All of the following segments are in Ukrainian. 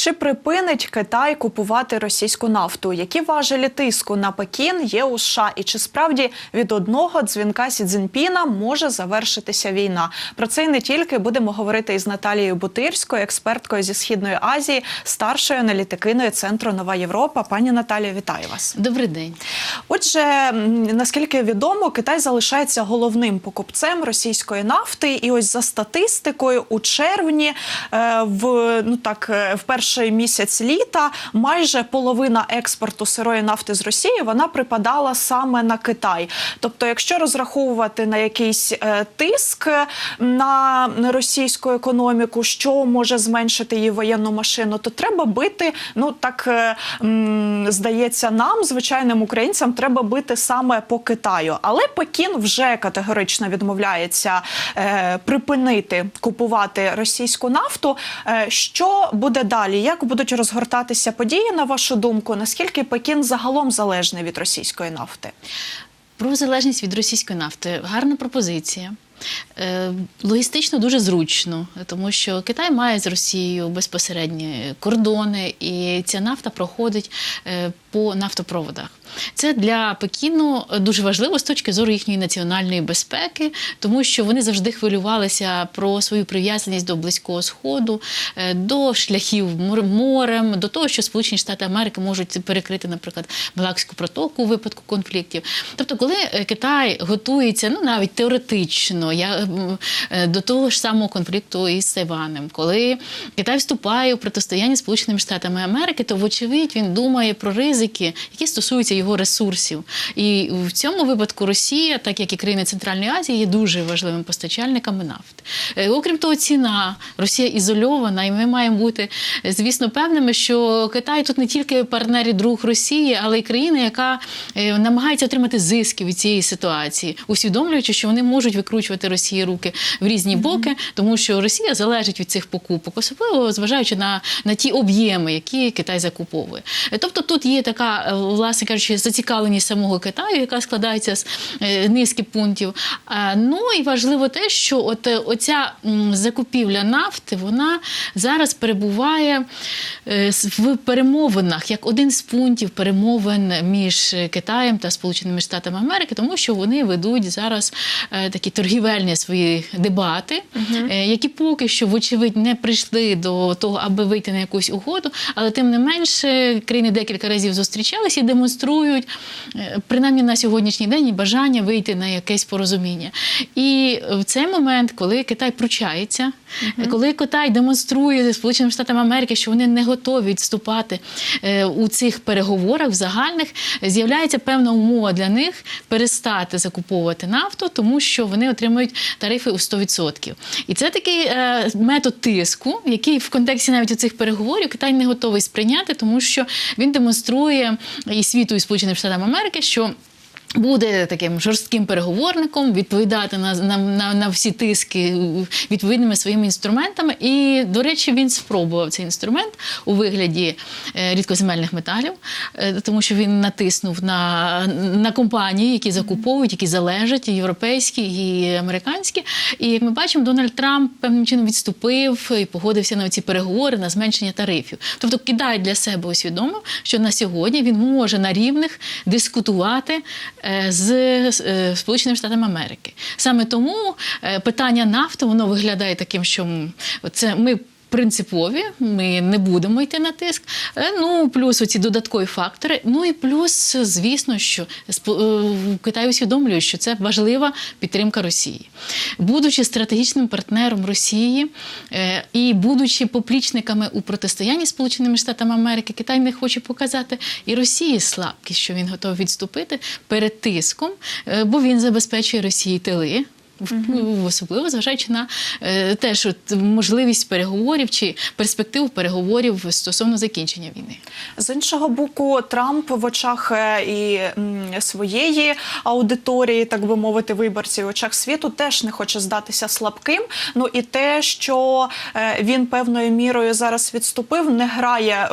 Чи припинить Китай купувати російську нафту? Які важелі тиску на Пекін є у США? І чи справді від одного дзвінка Сі Цзіньпіна може завершитися війна? Про це і не тільки будемо говорити із Наталією Бутирською, експерткою зі східної Азії, старшою аналітикиною центру Нова Європа. Пані Наталія, вітаю вас. Добрий день. Отже, наскільки відомо, Китай залишається головним покупцем російської нафти, і ось за статистикою у червні, е, в ну так е, в перший місяць літа, майже половина експорту сирої нафти з Росії вона припадала саме на Китай. Тобто, якщо розраховувати на якийсь е, тиск на російську економіку, що може зменшити її воєнну машину, то треба бити. Ну так е, здається, нам, звичайним українцям, треба бити саме по Китаю. Але Пекін вже категорично відмовляється е, припинити купувати російську нафту. Що буде далі? Як будуть розгортатися події, на вашу думку? Наскільки Пекін загалом залежний від російської нафти? Про залежність від російської нафти гарна пропозиція. Е, Логістично дуже зручно, тому що Китай має з Росією безпосередні кордони, і ця нафта проходить е, по нафтопроводах. Це для Пекіну дуже важливо з точки зору їхньої національної безпеки, тому що вони завжди хвилювалися про свою прив'язаність до близького сходу, е, до шляхів мор- морем, до того, що Сполучені Штати Америки можуть перекрити, наприклад, Малакську протоку у випадку конфліктів. Тобто, коли е, Китай готується, ну навіть теоретично, я е, до того ж самого конфлікту із Тайванем, коли Китай вступає у протистояння Сполученими Штатами Америки, то вочевидь він думає про ризики, які стосуються його ресурсів. І в цьому випадку Росія, так як і країни Центральної Азії, є дуже важливим постачальниками нафти. Е, Окрім того, ціна Росія ізольована, і ми маємо бути, е, звісно, певними, що Китай тут не тільки партнер і друг Росії, але й країна, яка е, намагається отримати зиски від цієї ситуації, усвідомлюючи, що вони можуть викручувати Росії руки в різні боки, тому що Росія залежить від цих покупок, особливо зважаючи на, на ті об'єми, які Китай закуповує. Тобто тут є така, е, власне кажучи, зацікавленість самого Китаю, яка складається з е, низки пунктів. Ну і важливо те, що от е, оця закупівля нафти, вона зараз перебуває в перемовинах як один з пунктів перемовин між Китаєм та Сполученими Штатами Америки, тому що вони ведуть зараз такі торгівельні свої дебати, е, які поки що, вочевидь, не прийшли до того, аби вийти на якусь угоду, але тим не менше країни декілька разів зустрічалися і демонструють, е, принаймні на сьогоднішній день, і бажання вийти на якесь порозуміння. І в цей момент, коли Китай пручається, коли Китай демонструє Сполученим Штатам Америки, що вони не готові відступати е, у цих переговорах в загальних, з'являється певна умова для них перестати закуповувати нафту, тому що вони отримують тарифи у 100%. І це такий е, метод тиску, який в контексті навіть цих переговорів Китай не готовий сприйняти, тому що він демонструє і світу, і Сполученим Штатам Америки, що Буде таким жорстким переговорником, відповідати на, на, на, на всі тиски відповідними своїми інструментами. І, до речі, він спробував цей інструмент у вигляді е, рідкоземельних металів, е, тому що він натиснув на, на компанії, які закуповують, які залежать, і європейські, і американські. І як ми бачимо, Дональд Трамп певним чином відступив і погодився на ці переговори на зменшення тарифів. Тобто Китай для себе усвідомив, що на сьогодні він може на рівних дискутувати з е, Сполученими Штатами Америки. Саме тому е, питання нафти воно виглядає таким, що це ми. Принципові, ми не будемо йти на тиск. Е, Ну плюс оці додаткові фактори. Ну і плюс, звісно, що е, Китай усвідомлює, що це важлива підтримка Росії, будучи стратегічним партнером Росії е, і будучи поплічниками у протистоянні Сполученими Штатами Америки, Китай не хоче показати і Росії слабкість, що він готовий відступити перед тиском, бо він забезпечує Росії тили. В- Особливо зважаючи на е, теж от можливість переговорів чи перспективу переговорів стосовно закінчення війни. З іншого боку, Трамп в очах е, і своєї аудиторії, так би мовити, виборців, в очах світу теж не хоче здатися слабким. Ну і те, що е, він певною мірою зараз відступив, не грає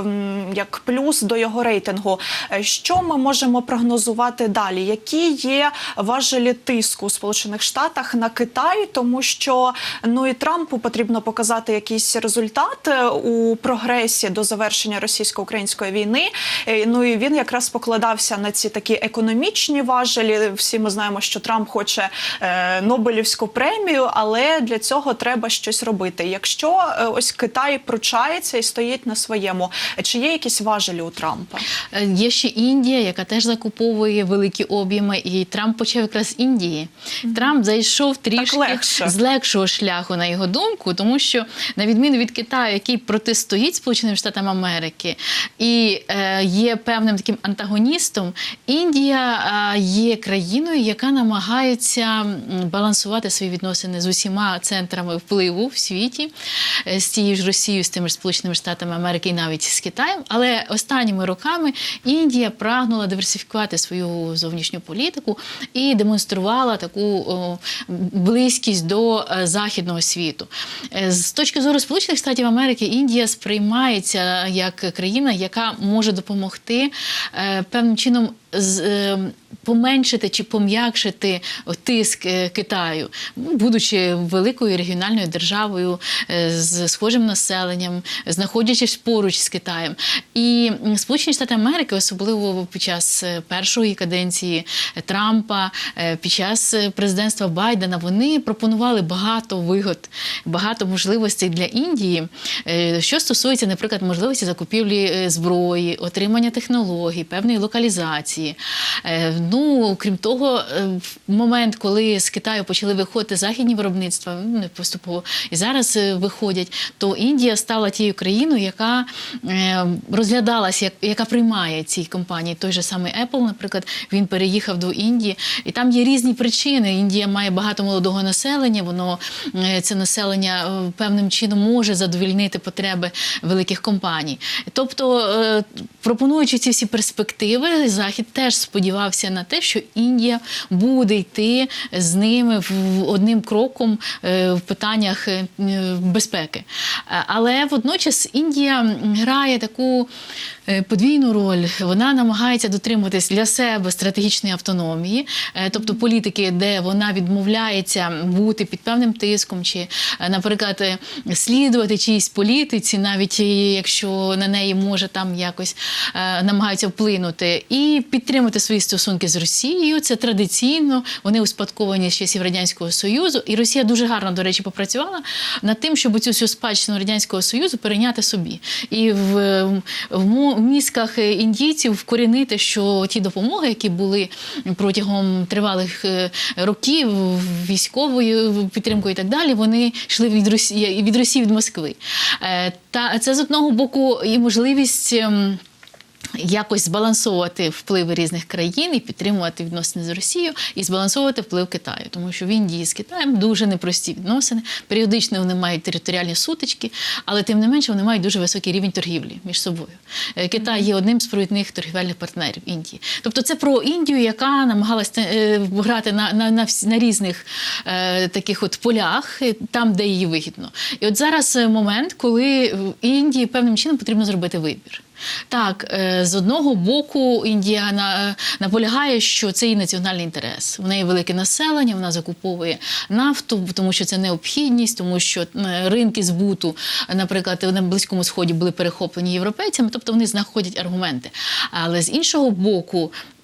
як плюс до його рейтингу. Що ми можемо прогнозувати далі? Які є важелі тиску у Сполучених Штатах на Китай, тому що ну і Трампу потрібно показати якийсь результат е, у прогресі до завершення російсько-української війни. Е, Ну і він якраз покладався на ці такі економічні важелі. Всі ми знаємо, що Трамп хоче е, Нобелівську премію, але для цього треба щось робити. Якщо е, ось Китай пручається і стоїть на своєму, чи є якісь важелі у Трампа? Є ще Індія, яка теж закуповує великі об'єми, і Трамп почав якраз з Індії. Трамп зайшов трішки легше. з легшого шляху, на його думку, тому що на відміну від Китаю, який протистоїть Сполученим Штатам Америки і е, є певним таким антагоністом, Індія е, є країною, яка намагається балансувати свої відносини з усіма центрами впливу в світі, е, з тією ж Росією, з тими ж Сполученими Штатами Америки і навіть з Китаєм. Але останніми роками Індія прагнула диверсифікувати свою зовнішню політику і демонструвала таку о, близькість до е, західного світу. Е, З точки зору Сполучених Штатів Америки, Індія сприймається як країна, яка може допомогти е, певним чином поменшити чи пом'якшити тиск е, Китаю, будучи великою регіональною державою е, з схожим населенням, знаходячись поруч з Китаєм. І Сполучені Штати Америки, особливо під час е, першої каденції Трампа, під час президентства Байдена, вони пропонували багато вигод, багато можливостей для Індії, що стосується, наприклад, можливості закупівлі зброї, отримання технологій, певної локалізації. Е, Ну, крім того, е, в момент, коли з Китаю почали виходити західні виробництва, ну, поступово і зараз е, виходять, то Індія стала тією країною, яка розглядалась, як яка приймає ці компанії. Той же самий Apple, наприклад, він переїхав до Індії, і там є різні причини. Індія має багато молодого населення, воно це населення певним чином може задовільнити потреби великих компаній. Тобто, пропонуючи ці всі перспективи, Захід теж сподівався на те, що Індія буде йти з ними одним кроком е, в питаннях е, безпеки. Е, Але водночас Індія грає таку подвійну роль. Вона намагається дотримуватись для себе стратегічної автономії, тобто політики, де вона відмовляється бути під певним тиском, чи, наприклад, слідувати чиїсь політиці, навіть якщо на неї може там якось намагаються вплинути, і підтримати свої стосунки з Росією. Це традиційно. Вони успадковані з часів радянського союзу, і Росія дуже гарно, до речі, попрацювала над тим, щоб цю всю спадщину радянського союзу перейняти собі, і в, в мізках індійців вкорінити, що ті допомоги, які були протягом тривалих е, років військовою підтримкою і так далі, вони йшли від Росії від Росії від Москви. Е, Та це з одного боку і можливість. Якось збалансовувати впливи різних країн і підтримувати відносини з Росією, і збалансовувати вплив Китаю, тому що в Індії з Китаєм дуже непрості відносини. Періодично вони мають територіальні сутички, але тим не менше вони мають дуже високий рівень торгівлі між собою. Е, Китай є одним з провідних торгівельних партнерів Індії. Тобто, це про Індію, яка намагалася е, грати на, на, на, на різних е, таких от полях, е, там, де їй вигідно. І от зараз момент, коли Індії певним чином потрібно зробити вибір. Так, е, з одного боку, Індія на- наполягає, що це її національний інтерес. В неї велике населення, вона закуповує нафту, тому що це необхідність, тому що е, ринки збуту, наприклад, на Близькому Сході були перехоплені європейцями, тобто вони знаходять аргументи. Але з іншого боку, е,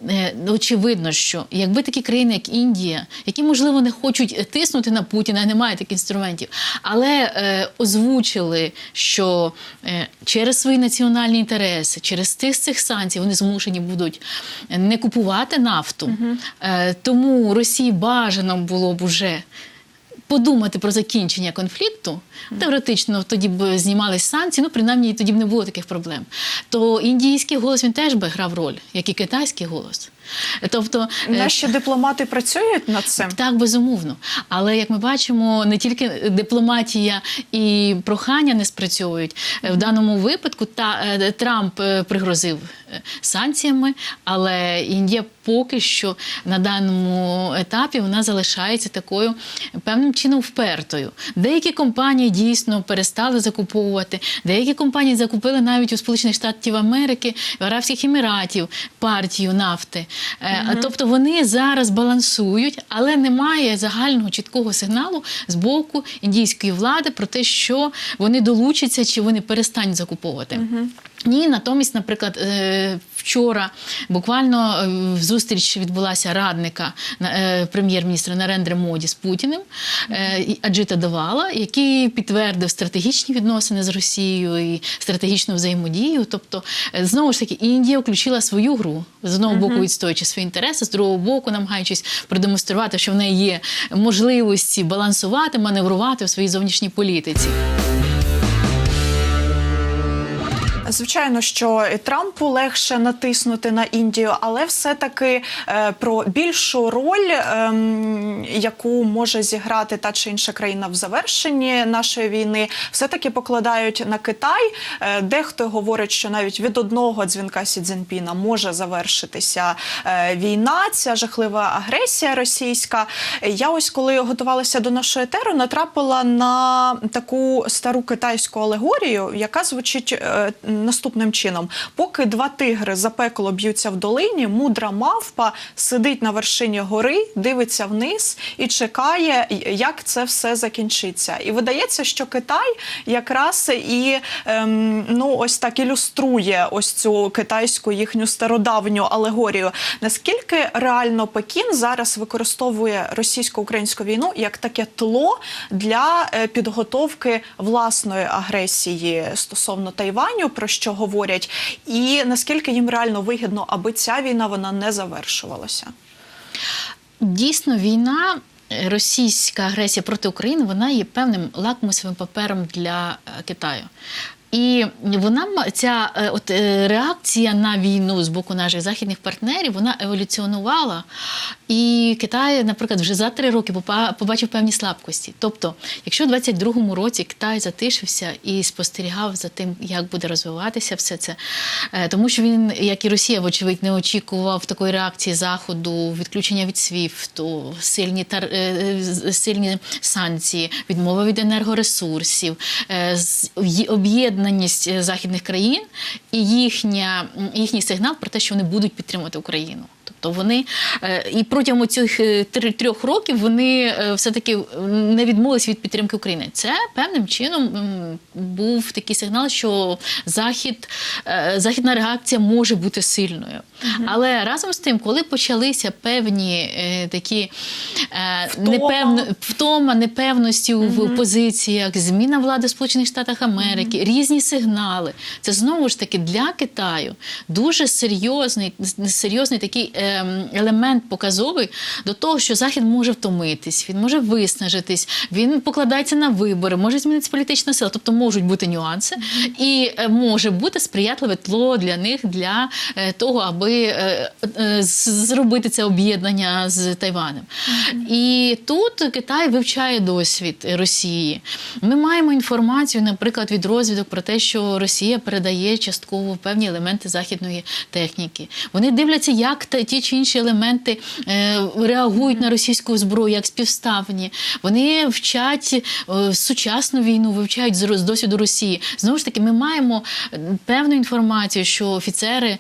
очевидно, що якби такі країни, як Індія, які можливо не хочуть тиснути на Путіна, не мають таких інструментів, але е, озвучили, що е, через свої національні інтереси, через тих цих санкцій вони змушені будуть не купувати нафту. Е, тому Росії бажано було б уже. Подумати про закінчення конфлікту, теоретично тоді б знімались санкції, ну принаймні тоді б не було таких проблем. То індійський голос він теж би грав роль, як і китайський голос. Тобто е, Наші дипломати працюють над цим. так, безумовно. Але як ми бачимо, не тільки дипломатія і прохання не спрацьовують. В даному випадку та е, Трамп е, пригрозив е, санкціями, але Індія поки що на даному етапі вона залишається такою певним чином впертою. Деякі компанії дійсно перестали закуповувати, деякі компанії закупили навіть у Сполучених Штатів Америки, в Арабських Еміратів партію нафти. Е, Тобто вони зараз балансують, але немає загального чіткого сигналу з боку індійської влади про те, що вони долучаться чи вони перестануть закуповувати. Ні, натомість, наприклад, е, вчора буквально е, зустріч відбулася радника е, прем'єр-міністра Нарендри Моді з Путіним Аджита Давала, який підтвердив стратегічні відносини з Росією і стратегічну взаємодію. Тобто, знову ж таки, Індія включила свою гру з одного боку, відстоюючи свої інтереси, з другого боку, намагаючись продемонструвати, що в неї є можливості балансувати, маневрувати в своїй зовнішній політиці. Звичайно, що Трампу легше натиснути на Індію, але все-таки е, про більшу роль, ем, яку може зіграти та чи інша країна в завершенні нашої війни, все-таки покладають на Китай. Е, дехто говорить, що навіть від одного дзвінка Сі Цзіньпіна може завершитися е, війна, ця жахлива агресія російська. Я ось коли готувалася до нашої етеру, натрапила на таку стару китайську алегорію, яка звучить наступним чином: поки два тигри запекло б'ються в долині, мудра мавпа сидить на вершині гори, дивиться вниз і чекає, як це все закінчиться. І видається, що Китай якраз і ем, ну ось так ілюструє ось цю китайську їхню стародавню алегорію. Наскільки реально Пекін зараз використовує російсько-українську війну як таке тло для е, підготовки власної агресії стосовно Тайваню, про що говорять, і наскільки їм реально вигідно, аби ця війна вона не завершувалася? Дійсно, війна. Російська агресія проти України вона є певним лакмусовим папером для е, Китаю. І вона ця е, от е, реакція на війну з боку наших західних партнерів вона еволюціонувала. І Китай, наприклад, вже за три роки побачив певні слабкості. Тобто, якщо у 22-му році Китай затишився і спостерігав за тим, як буде розвиватися все це, е, тому що він, як і Росія, вочевидь, не очікував такої реакції Заходу, відключення від СВІФТу, сильні тар... сильні санкції, відмова від енергоресурсів, й- об'єднаність е, західних країн і їхня, їхній сигнал про те, що вони будуть підтримувати Україну. Тобто вони е, і протягом цих е, трьох років вони е, все-таки не відмовились від підтримки України. Це певним чином був такий сигнал, що захід, західна реакція може бути сильною. Але разом з тим, коли почалися певні такі Втома. непевно, втома, непевності в позиціях, зміна влади в Сполучених Штатах Америки, різні сигнали. Це знову ж таки для Китаю дуже серйозний, серйозний такий елемент показовий до того, що Захід може втомитись, він може виснажитись, він покладається на вибори, може змінитися політична сила, тобто можуть бути нюанси, і е, може бути сприятливе тло для них для е, того, аби е, зробити це об'єднання з Тайванем. І тут Китай вивчає досвід Росії. Ми маємо інформацію, наприклад, від розвідок про те, що Росія передає частково певні елементи західної техніки. Вони дивляться, як ті чи інші елементи е, реагують на російську зброю, як співставні. Вони вчать е, сучасну війну, вивчають з досвіду Росії. Знову ж таки, ми маємо е, певну інформацію, що офіцери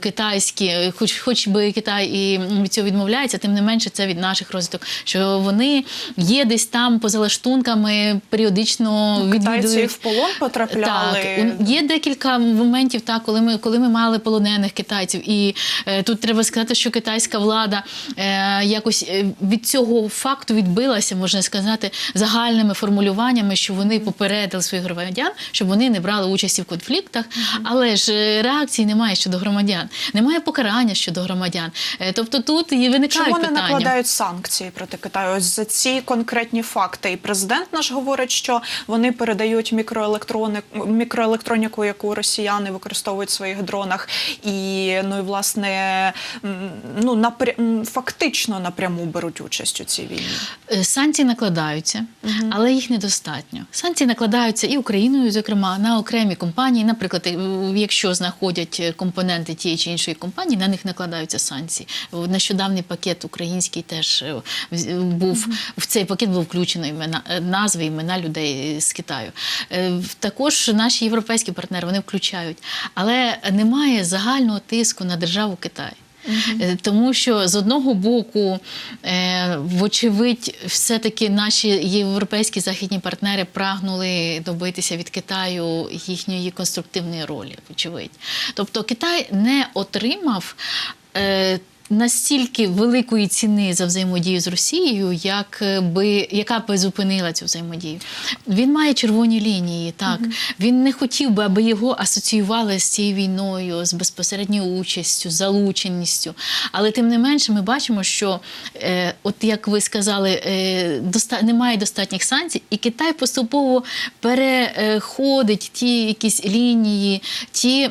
китайські, хоч, хоч би Китай і від цього відмовляється, тим не менше це від наших розвиток, що вони є десь там поза лаштунками, періодично Китайці відвідують. в полон потрапляли. Так, є декілька моментів, так, коли ми, коли ми мали полонених китайців. І е, тут треба сказати, що китайська влада е, якось е, від цього факту відбилася, можна сказати, загальними формулюваннями, що вони попередили своїх громадян, щоб вони не брали участі в конфліктах. Але ж е, реакції немає щодо громадян, немає покарання щодо громадян. Е, тобто тут і виникають Чому не накладають санкції проти Китаю? Ось за ці конкретні факти. І президент наш говорить, що вони передають мікроелектрони мікроелектроніку, яку росіяни використовують в своїх дронах, і ну і власне ну напря... фактично напряму беруть участь у цій війні. Е, Санкції накладаються, але їх недостатньо. Санкції накладаються і Україною, зокрема, на окремі компанії. Наприклад, е, якщо знаходять е, компоненти тієї чи іншої компанії, на них накладаються санкції. О, Нещодавний пакет український теж був в цей пакет був включено імена назви, імена людей з Китаю. Також наші європейські партнери вони включають, але немає загального тиску на державу Китай. Е, Тому що з одного боку, е, вочевидь, все-таки наші європейські західні партнери прагнули добитися від Китаю їхньої конструктивної ролі, вочевидь. Тобто Китай не отримав. Настільки великої ціни за взаємодію з Росією, як е, би яка би зупинила цю взаємодію. Він має червоні лінії. Так він не хотів би, аби його асоціювали з цією війною, з безпосередньою участю, залученістю. Але тим не менше, ми бачимо, що е, от як ви сказали, е, доста- немає достатніх санкцій, і Китай поступово переходить ті якісь лінії, ті е,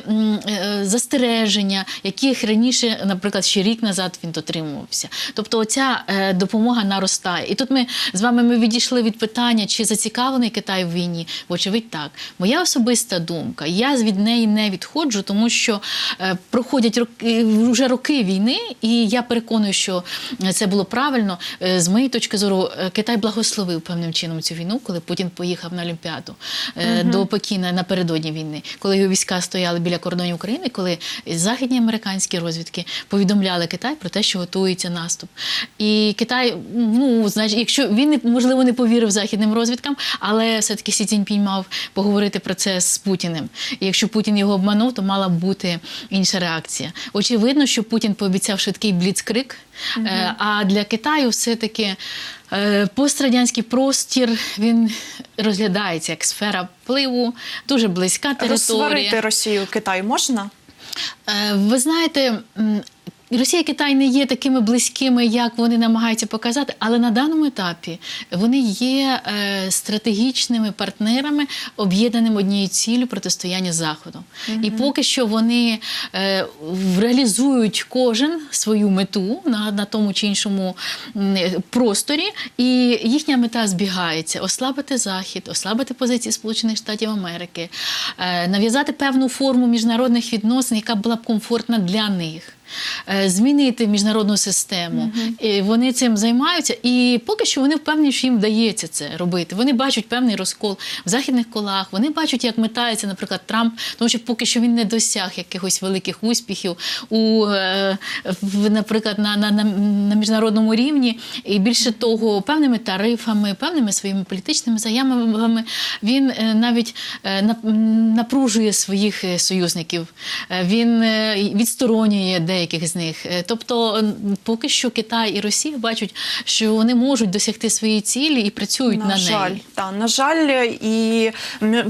застереження, яких раніше, наприклад, ще рік назад він дотримувався. Тобто, оця е, допомога наростає. І тут ми з вами ми відійшли від питання, чи зацікавлений Китай в війні. Вочевидь, так. Моя особиста думка. Я від неї не відходжу, тому що е, проходять роки вже роки війни, і я переконую, що це було правильно. Е, З моєї точки зору, е, Китай благословив певним чином цю війну, коли Путін поїхав на Олімпіаду е, до Пекіна напередодні війни, коли його війська стояли біля кордонів України, коли західні американські розвідки повідомляли Китай про те, що готується наступ. І Китай, ну значить, якщо він не- можливо не повірив західним розвідкам, але все-таки Сі Цзіньпінь мав поговорити про це з Путіним. І якщо Путін його обманув, то мала б бути інша реакція. Очевидно, що Путін пообіцяв швидкий бліцкрик. Е, А для Китаю все-таки е, пострадянський простір він розглядається як сфера впливу, дуже близька територія. Розсварити Росію Китай можна? Е, Ви знаєте, Росія і Китай не є такими близькими, як вони намагаються показати, але на даному етапі вони є е, стратегічними партнерами, об'єднаними однією ціллю протистояння Заходу. І поки що вони е, в- реалізують кожен свою мету на, на тому чи іншому просторі, і їхня мета збігається: ослабити Захід, ослабити позиції Сполучених Штатів Америки, е, нав'язати певну форму міжнародних відносин, яка була б комфортна для них. Е, Змінити міжнародну систему, І вони цим займаються, і поки що вони впевнені, що їм вдається це робити. Вони бачать певний розкол в західних колах. Вони бачать, як метається, наприклад, Трамп, тому що поки що він не досяг якихось великих успіхів у е, наприклад, на, на, на, на міжнародному рівні. І більше того, певними тарифами, певними своїми політичними заявами він е, навіть напружує своїх союзників. Він відсторонює деяких з них. Е, Тобто, поки що Китай і Росія бачать, що вони можуть досягти своєї цілі і працюють на, на жаль, неї. та на жаль, і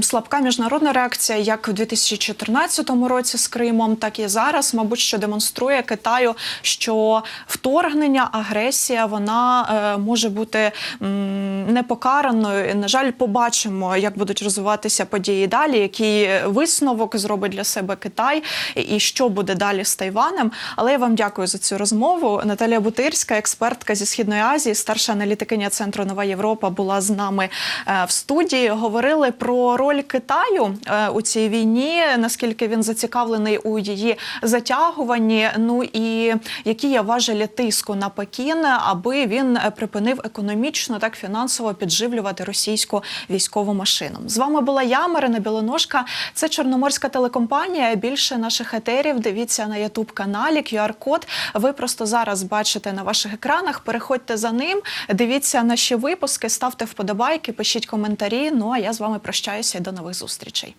слабка міжнародна реакція, як в 2014 році з Кримом, так і зараз, мабуть, що демонструє Китаю, що вторгнення, агресія вона е, може бути м, непокараною. На жаль, побачимо, як будуть розвиватися події далі, який висновок зробить для себе Китай, і що буде далі з Тайванем. Але я вам дякую за цю розмову. Наталія Бутирська, експертка зі східної Азії, старша аналітикиня центру Нова Європа, була з нами е, в студії. Говорили про роль Китаю е, у цій війні, наскільки він зацікавлений у її затягуванні. Ну і які є важелі тиску на Пекін, аби він е, припинив економічно, так фінансово підживлювати російську військову машину. З вами була я, Марина Білоножка. Це Чорноморська телекомпанія. Більше наших етерів дивіться на Ютуб каналі. QR-код ви просто зараз бачите на ваших екранах. Переходьте за ним, дивіться наші випуски, ставте вподобайки, пишіть коментарі. Ну а я з вами прощаюся і до нових зустрічей.